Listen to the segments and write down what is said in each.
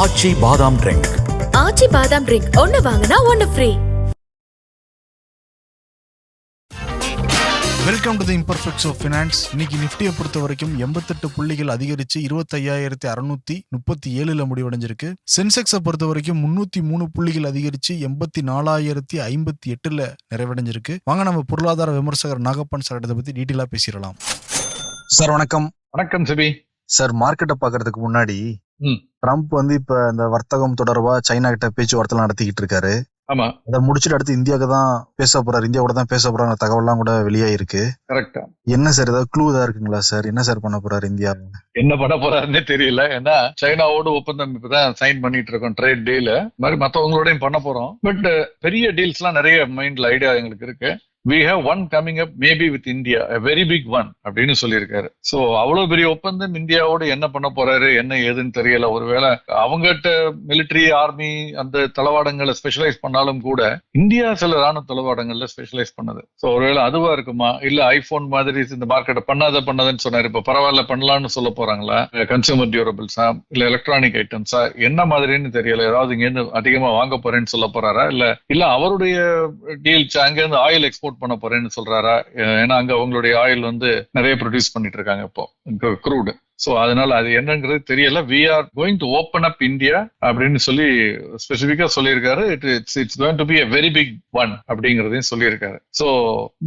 ஆச்சி பாதாம் ட்ரிங்க் ஆச்சி பாதாம் ட்ரிங்க் ஒன்னு வாங்கினா ஒன்னு free welcome to the imperfects of finance இன்னைக்கு நிஃப்டியை பொறுத்த வரைக்கும் எண்பத்தெட்டு புள்ளிகள் அதிகரிச்சு இருபத்தையாயிரத்தி அறுநூத்தி முப்பத்தி ஏழுல முடிவடைஞ்சிருக்கு. சென்செக்ஸை பொறுத்த வரைக்கும் முன்னூத்தி மூணு புள்ளிகள் அதிகரிச்சு எண்பத்தி நாலாயிரத்தி ஐம்பத்தி எட்டுல நிறைவடைஞ்சிருக்கு. வாங்க நம்ம பொருளாதார விமர்சகர் நாகப்பன் சார் இதை பத்தி டீட்டெயிலா பேசிடலாம். சார் வணக்கம். வணக்கம் சிபி. சார் மார்க்கெட்டை பாக்குறதுக்கு முன்னாடி. ட்ரம்ப் வந்து இப்ப இந்த வர்த்தகம் தொடர்பா சைனா கிட்ட பேச்சுவார்த்தை நடத்திக்கிட்டு இருக்காரு. ஆமா. அதை முடிச்சுட்டு அடுத்து இந்தியாவுக்கு தான் பேச போறாரு. இந்தியா கூட தான் பேச போறாங்க தகவல்லாம் கூட வெளியாயிருக்கு. கரெக்டா என்ன சார்? ஏதாவது க்ளூ ஏதாவது இருக்குங்களா சார்? என்ன சார் பண்ண போறாரு இந்தியா? என்ன பண்ண போறாருன்னே தெரியல. ஏன்னா சைனாவோட ஒப்பந்தம் இப்பதான் சைன் பண்ணிட்டு இருக்கோம் ட்ரேட் டீல் மாதிரி மத்தவங்களோடயும் பண்ண போறோம். பட் பெரிய டீல்ஸ் எல்லாம் நிறைய மைண்ட்ல ஐடியா எங்களுக்கு இருக்கு. We have one coming up maybe with India very big one அப்படின்னு சொல்லியிருக்காரு. சோ அவ்வளவு பெரிய ஒப்பந்தம் இந்தியாவோட என்ன பண்ண போறாரு என்ன ஏதுன்னு தெரியல. ஒருவேளை அவங்ககிட்ட மிலிட்டரி ஆர்மி அந்த தளவாடங்களை ஸ்பெஷலைஸ் பண்ணாலும் கூட இந்தியா சில ராணுவ தளவாடங்கள்ல ஸ்பெஷலைஸ் பண்ணது. சோ ஒருவேளை அதுவா இருக்குமா? இல்ல ஐபோன் மாதிரி இந்த மார்க்கெட்டை பண்ணாத பண்ணாதன்னு சொன்னாரு. இப்ப பரவாயில்ல பண்ணலாம்னு சொல்ல போறாங்களா? கன்சூமர் டியூரபிள்ஸா இல்ல எலக்ட்ரானிக் ஐட்டம்ஸா என்ன மாதிரின்னு தெரியல. ஏதாவது இங்க இருந்து அதிகமா வாங்க போறேன்னு சொல்ல போறாரா? இல்ல இல்ல அவருடைய டீல்ஸ் அங்க இருந்து ஆயில் எக்ஸ்போர்ட் பண்ண போறேன்னு சொல்றாரா? ஏன்னா அங்க அவங்களுடைய ஆயில் வந்து நிறைய ப்ரொடியூஸ் பண்ணிட்டு இருக்காங்க இப்போ. க்ரூடு சோ அதனால அது என்னங்கிறது தெரியல. We are going to open up India அப்படின்னு சொல்லி ஸ்பெசிபிக்கா சொல்லியிருக்காரு. It it's it's going to be a very big one அப்படிங்கறதையும் சொல்லியிருக்காரு. So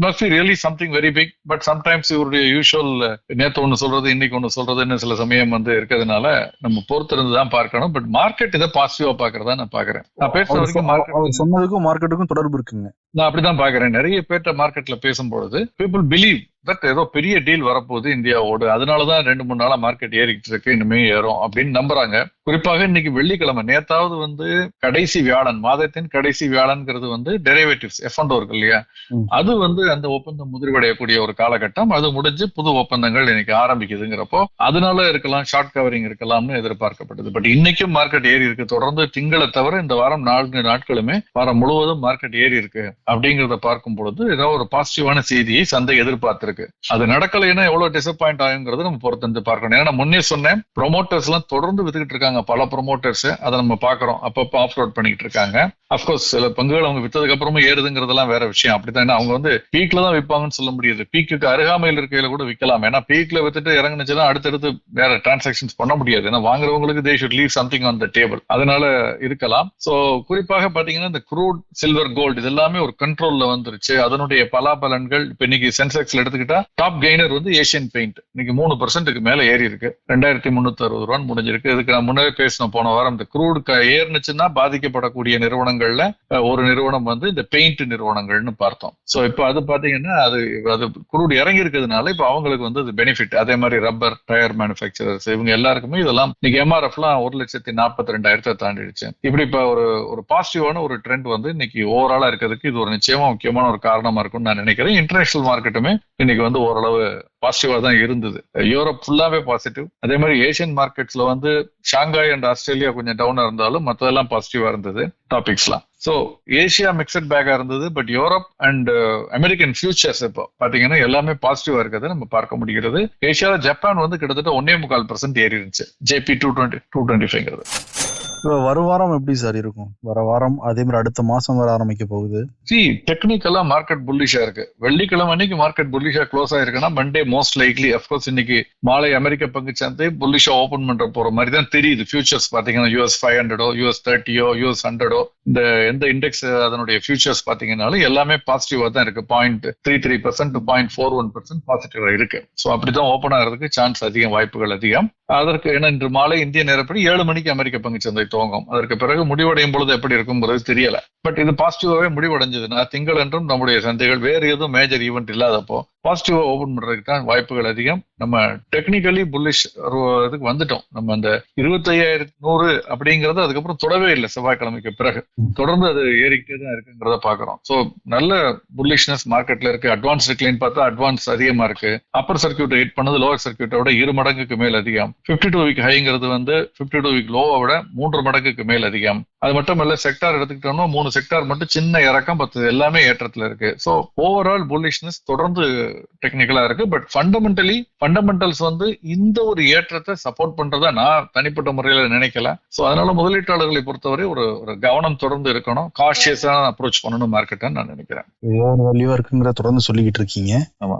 must be really something very big but sometimes இவருடைய யூஷுவல் நேத்து ஒண்ணு சொல்றது இன்னைக்கு ஒண்ணு சொல்றதுன்னு சில சமயம் வந்து இருக்கிறதுனால நம்ம பொறுத்திருந்து தான் பார்க்கணும். பட் மார்க்கெட் இதை பாசிட்டிவா பாக்குறதா நான் பாக்குறேன் நான் பேசுற வரைக்கும் சொன்னதுக்கும் மார்க்கெட்டுக்கும் தொடர்பு இருக்குங்க. நான் அப்படிதான் பாக்குறேன் நிறைய பேர்ட்ட மார்க்கெட்ல பேசும்பொழுது பீப்புள் பிலீவ் தட் ஏதோ பெரிய டீல் வரப்போகுது இந்தியாவோடு. அதனாலதான் ரெண்டு மூணு நாளா மார்க்கெட் ஏறிக்கிட்டு இருக்கு இனிமே ஏறும் அப்படின்னு நம்புறாங்க. குறிப்பாக இன்னைக்கு வெள்ளிக்கிழமை நேத்தாவது வந்து கடைசி வியாழன் மாதத்தின் கடைசி வியாழன்ங்கிறது வந்து டெரிவேட்டிவ்ஸ் எஃப் இருக்கு இல்லையா. அது வந்து அந்த ஒப்பந்தம் முதிர்வடையக்கூடிய ஒரு காலகட்டம். அது முடிஞ்சு புது ஒப்பந்தங்கள் இன்னைக்கு ஆரம்பிக்குதுங்கிறப்போ அதனால இருக்கலாம் ஷார்ட் கவரிங் இருக்கலாம்னு எதிர்பார்க்கப்பட்டது. பட் இன்னைக்கும் மார்க்கெட் ஏறி இருக்கு. தொடர்ந்து திங்களை தவிர இந்த வாரம் நான்கு நாட்களுமே வாரம் முழுவதும் மார்க்கெட் ஏறி இருக்கு. அப்படிங்கறத பார்க்கும் பொழுது ஏதோ ஒரு பாசிட்டிவான செய்தியை சந்தை எதிர்பார்த்திருக்கு. இருக்கு. அது நடக்கலைன்னா எவ்வளவு டிசப்பாயிண்ட் ஆகுங்கிறது நம்ம பொறுத்து பார்க்கணும். ஏன்னா முன்னே சொன்னேன் ப்ரொமோட்டர்ஸ் எல்லாம் தொடர்ந்து வித்துக்கிட்டு இருக்காங்க. பல ப்ரொமோட்டர்ஸ் அதை நம்ம பாக்குறோம் அப்பப்போ ஆஃப்லோட் பண்ணிட்டு இருக்காங்க. அப்கோர்ஸ் சில பங்குகள் அவங்க வித்ததுக்கு அப்புறமும் ஏறுதுங்கிறதெல்லாம் வேற விஷயம். அப்படித்தான். அவங்க வந்து பீக்ல தான் விற்பாங்கன்னு சொல்ல முடியாது. பீக்குக்கு அருகாமையில் இருக்கையில கூட விற்கலாம் ஏன்னா பீக்ல வித்துட்டு இறங்குனுச்சுன்னா அடுத்தடுத்து வேற டிரான்சாக்ஷன்ஸ் பண்ண முடியாது. ஏன்னா வாங்குறவங்களுக்கு they should leave something on the table அதனால இருக்கலாம். சோ குறிப்பாக பாத்தீங்கன்னா இந்த குரூட் சில்வர் கோல்டு இது எல்லாமே ஒரு கண்ட்ரோல்ல வந்துருச்சு. அதனுடைய பலாபலன்கள் இப்ப இன்னைக்கு சென்செக்ஸ்ல எடுத்துக்கிட்டா எடுத்துக்கிட்டா டாப் கெய்னர் வந்து ஏசியன் பெயிண்ட் இன்னைக்கு மூணு பர்சன்ட்டுக்கு மேல ஏறி இருக்கு. ரெண்டாயிரத்தி முன்னூத்தி அறுபது ரூபான்னு முடிஞ்சிருக்கு. இதுக்கு நான் முன்னாடி பேசினோம். போன வாரம் இந்த க்ரூடு ஏறுனுச்சுன்னா பாதிக்கப்படக்கூடிய நிறுவனங்கள்ல ஒரு நிறுவனம் வந்து இந்த பெயிண்ட் நிறுவனங்கள்னு பார்த்தோம். சோ இப்போ அது பாத்தீங்கன்னா அது அது குரூட் இறங்கி இருக்கிறதுனால இப்போ அவங்களுக்கு வந்து அது பெனிஃபிட் அதே மாதிரி ரப்பர் டயர் மேனுஃபேக்சரர்ஸ் இவங்க எல்லாருக்குமே இதெல்லாம் இன்னைக்கு எம்ஆர்எஃப்லாம் ஒரு லட்சத்தி நாற்பத்தி ரெண்டாயிரத்தை தாண்டிடுச்சு. இப்படி இப்ப ஒரு ஒரு பாசிட்டிவான ஒரு ட்ரெண்ட் வந்து இன்னைக்கு ஓவராலா இருக்கிறதுக்கு இது ஒரு நிச்சயமா முக்கியமான ஒரு காரணமா இருக்கும்னு நான் நினைக்கிறேன். இன்டர்நேஷனல் மார்க்கெட்டுமே இன்னைக்கு வந்து ஓரளவு பாசிட்டிவா தான் இருந்தது. யூரோப் ஃபுல்லாவே பாசிட்டிவ் அதே மாதிரி ஏசியன் மார்க்கெட்ஸ்ல வந்து ஷாங்காய் அண்ட் ஆஸ்திரேலியா கொஞ்சம் டவுனா இருந்தாலும் மத்ததெல்லாம் பாசிட்டிவா இருந்தது டாபிக்ஸ்லாம் சோ ஏசியா மிக்சட் பேக்கா இருந்தது but Europe and American futures இப்போ பாத்தீங்கன்னா எல்லாமே பாசிட்டிவா இருக்கிறத நம்ம பார்க்க முடிகிறது. ஏசியாவில் ஜப்பான் வந்து கிட்டத்தட்ட ஒன்னே முக்கால் பர்சன்ட் ஏறி இருந்துச்சு JP two twenty two twenty ஃபைவ்ங்கிறது வர வாரம் எப்படி சார் இருக்கும்? வர வாரம் அதே மாதிரி அடுத்த மாசம் வர ஆரம்பிக்க போகுது. சி டெக்னிக்கலா மார்க்கெட் புல்லிஷா இருக்கு. வெள்ளிக்கிழமை அன்னைக்கு மார்க்கெட் புல்லிஷா க்ளோஸ் ஆயிருக்குன்னா Monday most likely of course இன்னைக்கு மாலை அமெரிக்க பங்கு சந்தை புல்லிஷா ஓபன் பண்ற போற மாதிரி தான் தெரியுது. ஃபியூச்சர்ஸ் பாத்தீங்கன்னா யூஎஸ் ஃபைவ் ஹண்ட்ரடோ யூஎஸ் தேர்ட்டியோ யூஎஸ் ஹண்ட்ரடோ இந்த எந்த இண்டெக்ஸ் அதனுடைய ஃபியூச்சர்ஸ் பாத்தீங்கன்னாலும் எல்லாமே பாசிட்டிவா தான் இருக்கு. Point three three percent point four one percent பாசிட்டிவா இருக்கு. ஸோ அப்படிதான் ஓப்பன் ஆகிறதுக்கு சான்ஸ் அதிகம் வாய்ப்புகள் அதிகம். அதற்கு ஏன்னா இன்று மாலை இந்திய நேரப்படி ஏழு மணிக்கு அமெரிக்க பங்கு சந்தை துவங்கும். அதற்கு பிறகு முடிவடையும் பொழுது எப்படி இருக்குங்கிறது தெரியல. பட் இது பாசிட்டிவாவே முடிவடைஞ்சதுன்னா திங்கள் என்றும் நம்முடைய சந்தைகள் வேறு எதுவும் மேஜர் ஈவெண்ட் இல்லாதப்போ பாசிட்டிவா ஓபன் பண்றதுக்கு தான் வாய்ப்புகள் அதிகம். நம்ம டெக்னிக்கலி புல்லிஷ் இதுக்கு வந்துட்டோம். நம்ம அந்த இருபத்தையாயிரத்தி நூறு அப்படிங்கறது அதுக்கப்புறம் தொடவே இல்லை செவ்வாய்க்கிழமைக்கு பிறகு. தொடர்ந்து அது ஏறிக்கிட்டே தான் இருக்குங்கிறத பாக்குறோம் சோ நல்ல புல்லிஷ்னஸ் மார்க்கெட்ல இருக்கு. அட்வான்ஸ் டிக்ளைன் பார்த்தா அட்வான்ஸ் அதிகமா இருக்கு. அப்பர் சர்க்கியூட் ஹிட் பண்ணது லோவர் சர்க்கியூட்டை விட இரு மடங்குக்கு மேல் அதிகம். 52 டூ வீக் ஹைங்கிறது வந்து 52 டூ வீக் லோவை விட மூன்று மடங்குக்கு மேல் அதிகம். அது மட்டும் இல்ல செக்டார் எடுத்துக்கிட்டோம்னா மூணு செக்டார் மட்டும் சின்ன இறக்கம் பத்து எல்லாமே ஏற்றத்துல இருக்கு. ஸோ ஓவரால் புல்லிஷ்னஸ் தொடர்ந்து டெக்னிக்கலா இருக்கு. பட் ஃபண்டமெண்டலி ஃபண்டமெண்டல்ஸ் வந்து இந்த ஒரு ஏற்றத்தை சப்போர்ட் பண்றதா நான் தனிப்பட்ட முறையில நினைக்கல. ஸோ அதனால முதலீட்டாளர்களை பொறுத்தவரை ஒரு ஒரு கவனம் தொடர்ந்து இருக்கணும். காஷியஸான அப்ரோச் பண்ணணும் மார்க்கெட்டை நான் நினைக்கிறேன். வேல்யூவா இருக்குங்கிற தொடர்ந்து சொல்லிக்கிட்டு இருக்கீங்க. ஆமா.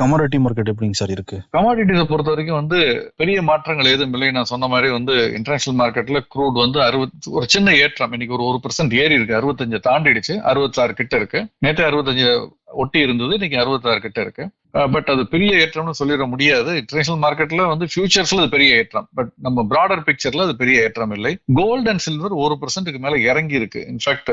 கமாடிட்டி மார்க்கெட் எப்படிங்க சார் இருக்கு? கமாடிட்டிஸை பொறுத்த வரைக்கும் வந்து பெரிய மாற்றங்கள் எதுவும் இல்லை. நான் சொன்ன மாதிரி வந்து இன்டர்நேஷனல் மார்க்கெட்ல க்ரூட் வந்து அறுபத்தி ஒரு சின்ன ஏற்றம். இன்னைக்கு ஒரு ஒரு பர்சன்ட் ஏறி இருக்கு. அறுபத்தஞ்சு தாண்டிடுச்சு. அறுபத்தாறு கிட்ட இருக்கு. நேற்று அறுபத்தஞ்சு ஒட்டி இருந்தது இன்னைக்கு அறுபத்தாறு கிட்ட இருக்கு. பட் அது பெரிய ஏற்றம்னு சொல்லிட முடியாது. இன்டர்நேஷனல் மார்க்கெட்ல வந்து ஃபியூச்சர்ஸ்ல அது பெரிய ஏற்றம். பட் நம்ம பிராடர் பிக்சர்ல அது பெரிய ஏற்றம் இல்லை. கோல்ட் அண்ட் சில்வர் ஒரு பர்சன்ட்டுக்கு மேல இறங்கி இருக்கு. இன்ஃபேக்ட்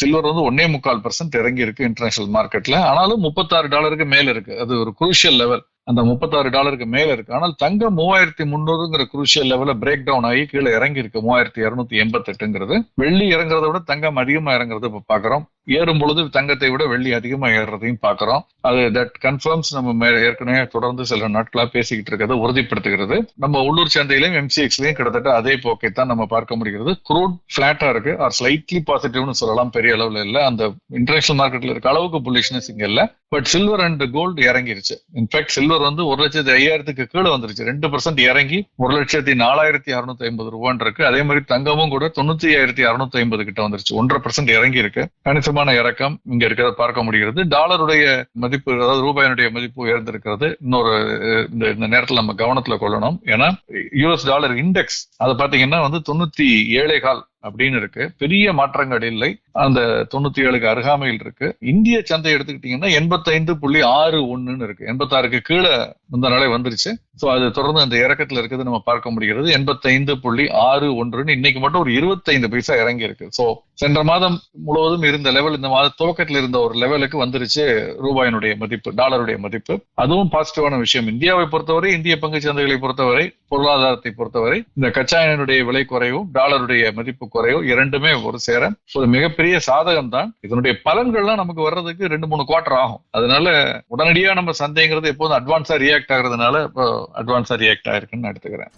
சில்வர் வந்து ஒன்னே முக்கால் பர்சன்ட் இறங்கி இருக்கு இன்டர்நேஷனல் மார்க்கெட்ல ஆனாலும் முப்பத்தாறு டாலருக்கு மேல இருக்கு. அது ஒரு குரூஷியல் லெவல் அந்த முப்பத்தாறு டாலருக்கு மேல இருக்கு. ஆனால் தங்கம் மூவாயிரத்தி முந்நூறுங்கிற குரூஷியல் லெவல பிரேக் டவுன் ஆகி கீழே இறங்கி இருக்கு. மூவாயிரத்தி இருநூத்தி எண்பத்தி எட்டுங்கிறது வெள்ளி இறங்குறத விட தங்கம் அதிகமா இறங்குறத இப்ப பாக்குறோம். ஏறும் பொழுது தங்கத்தை விட வெள்ளி அதிகமா ஏறுறதையும் பாக்குறோம் அது தட் கன்ஃபர்ம்ஸ் நம்ம ஏற்கனவே தொடர்ந்து சில நாட்களா பேசிக்கிட்டு இருக்கிறத உறுதிப்படுத்துகிறது. நம்ம உள்ளூர் சந்தையிலும் எம்சிஎக்ஸ்லயும் கிட்டத்தட்ட அதே போக்கை தான் நம்ம பார்க்க முடிகிறது. குரூட் பிளாட்டா இருக்கு. ஆர் ஸ்லைட்லி பாசிட்டிவ்னு சொல்லலாம். பெரிய அளவுல இல்ல. அந்த இன்டர்நேஷனல் மார்க்கெட்ல இருக்க அளவுக்கு புல்லிஷ்னஸ் இங்க இல்ல. பட் சில்வர் அண்ட் கோல்டு இறங்கிருச்சு. இன்ஃபேக்ட் சில்வர் வந்து ஒரு லட்சத்தி ஐயாயிரத்துக்கு கீழே வந்துருச்சு. ரெண்டு பர்சன்ட் இறங்கி ஒரு லட்சத்தி நாலாயிரத்தி அறுநூத்தி ஐம்பது ரூபான் இருக்கு. அதே மாதிரி தங்கமும் கூட தொண்ணூத்தி ஐயாயிரத்தி அறுநூத்தி ஐம்பது கிட்ட வந்துருச்சு. ஒன்றரை பர்சன்ட் இறங்கி இருக்கு கணிசமான இறக்கம் இங்க இருக்கிறத பார்க்க முடிகிறது. டாலருடைய மதிப்பு அதாவது ரூபாயினுடைய மதிப்பு உயர்ந்திருக்கிறது. இன்னொரு இந்த இந்த நேரத்துல நம்ம கவனத்துல கொள்ளணும். ஏன்னா யூஎஸ் டாலர் இண்டெக்ஸ் அதை பாத்தீங்கன்னா வந்து தொண்ணூத்தி ஏழே கால் அப்படின்னு இருக்கு. பெரிய மாற்றங்கள் இல்லை. அந்த தொண்ணூத்தி ஏழுக்கு அருகாமையில் இருக்கு. இந்திய சந்தை எடுத்துக்கிட்டீங்கன்னா எண்பத்தைந்து புள்ளி ஆறு ஒண்ணுன்னு இருக்கு. எண்பத்தாறுக்கு கீழே முந்த நாளே வந்துருச்சு. சோ அது தொடர்ந்து அந்த இறக்கத்துல இருக்குது நம்ம பார்க்க முடிகிறது. எண்பத்தைந்து புள்ளி ஆறு ஒன்றுன்னு இன்னைக்கு மட்டும் ஒரு இருபத்தைந்து பைசா இறங்கி இருக்கு. சோ சென்ற மாதம் முழுவதும் இருந்த லெவல் இந்த மாத துவக்கத்துல இருந்த ஒரு லெவலுக்கு வந்துருச்சு ரூபாயினுடைய மதிப்பு டாலருடைய மதிப்பு. அதுவும் பாசிட்டிவான விஷயம். இந்தியாவை பொறுத்தவரை இந்திய பங்கு சந்தைகளை பொறுத்தவரை பொருளாதாரத்தை பொறுத்தவரை இந்த கச்சா எண்ணெயுடைய விலை குறைவும் டாலருடைய மதிப்பு குறைவும் இரண்டுமே ஒரு சேர ஒரு மிகப்பெரிய சாதகம் தான் இதனுடைய பலன்கள்லாம் நமக்கு வர்றதுக்கு ரெண்டு மூணு குவார்டர் ஆகும். அதனால உடனடியா நம்ம சந்தைங்கிறது எப்போதும் அட்வான்ஸா ரியாக்ட் ஆகுறதுனால இப்போ அட்வான்ஸா ரியாக்ட் ஆயிருக்குன்னு எடுத்துக்கிறேன்.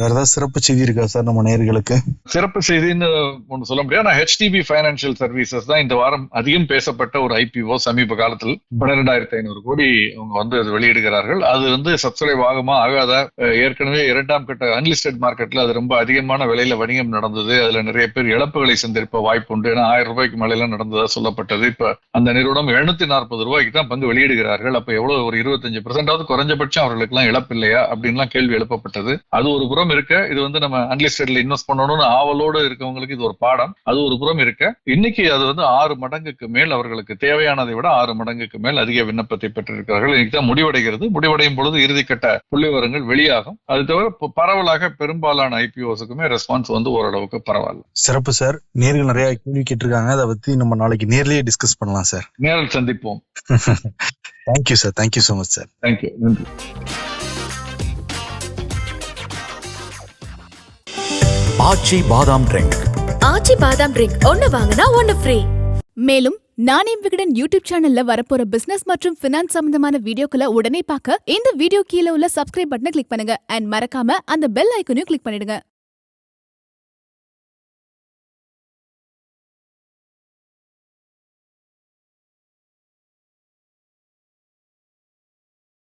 வேற ஏதாவது சிறப்பு செய்தி இருக்கா சார் நம்ம நேர்களுக்கு சிறப்பு செய்தின்னு ஒன்று சொல்ல முடியாது. நான் ஹெச்டிபி ஃபைனான்சியல் சர்வீசஸ் தான் இந்த வாரம் அதிகம் பேசப்பட்ட ஒரு ஐபிஓ சமீப காலத்தில் பன்னிரெண்டாயிரத்தி ஐநூறு கோடி அவங்க வந்து அது வெளியிடுகிறார்கள். அது வந்து சப்ஸ்கிரைப் ஆகுமா ஆகாதா? ஏற்கனவே இரண்டாம் கட்ட அன்லிஸ்டட் மார்க்கெட்ல அது ரொம்ப அதிகமான விலையில வணிகம் நடந்தது. அதுல நிறைய பேர் இழப்புகளை சந்திருப்ப வாய்ப்பு உண்டு. ஏன்னா ஆயிரம் ரூபாய்க்கு மேலே எல்லாம் நடந்ததா சொல்லப்பட்டது. இப்ப அந்த நிறுவனம் எழுநூத்தி நாற்பது ரூபாய்க்கு தான் பங்கு வெளியிடுகிறார்கள். அப்ப எவ்வளவு? ஒரு இருபத்தஞ்சு பெர்சென்டாவது குறைஞ்சபட்சம் அவர்களுக்கு எல்லாம் இழப்பு இல்லையா? அப்படின்லாம் கேள்வி எழுப்பப்பட்டது. அது ஒரு புறம் இருக்க இது வந்து நம்ம அன்லிஸ்டட்ல இன்வெஸ்ட் பண்ணணும்னு ஆவலோடு இருக்கவங்களுக்கு இது ஒரு பாடம். அது ஒரு புறம் இருக்க. இன்னைக்கு அது வந்து ஆறு மடங்குக்கு மேல் அவர்களுக்கு தேவையானதை விட ஆறு மடங்குக்கு மேல் அதிக விண்ணப்பத்தை பெற்றிருக்கிறார்கள். இன்னைக்கு தான் முடிவடைகிறது. முடிவடையும் பொழுது இறுதிக்கட்ட புள்ளி விவரங்கள் வெளியாகும். அது தவிர பரவலாக பெரும்பாலான ஐபிஓஸுக்குமே ரெஸ்பான்ஸ் வந்து ஓரளவுக்கு பரவாயில்ல. சிறப்பு சார் நேர்கள் நிறைய கேள்வி கேட்டிருக்காங்க. அதை பத்தி நம்ம நாளைக்கு நேர்லயே டிஸ்கஸ் பண்ணலாம் சார் நேரில் சந்திப்போம். Thank you sir thank you so much sir thank you நன்றி. ஆச்சி பாதாம் ட்ரிங்க் ஆச்சி பாதாம் ட்ரிங்க் ஒன்னு வாங்கினா ஒன்னு ஃப்ரீ மேலும் நானே விகடன் யூடியூப் சேனல்ல வரப்போற பிசினஸ் மற்றும் பினான்ஸ் சம்பந்தமான வீடியோக்களை உடனே பார்க்க இந்த வீடியோ கீழே உள்ள சப்ஸ்கிரைப் பட்டனை கிளிக் பண்ணுங்க. அண்ட் மறக்காம அந்த பெல் ஐக்கனையும் கிளிக் பண்ணிடுங்க.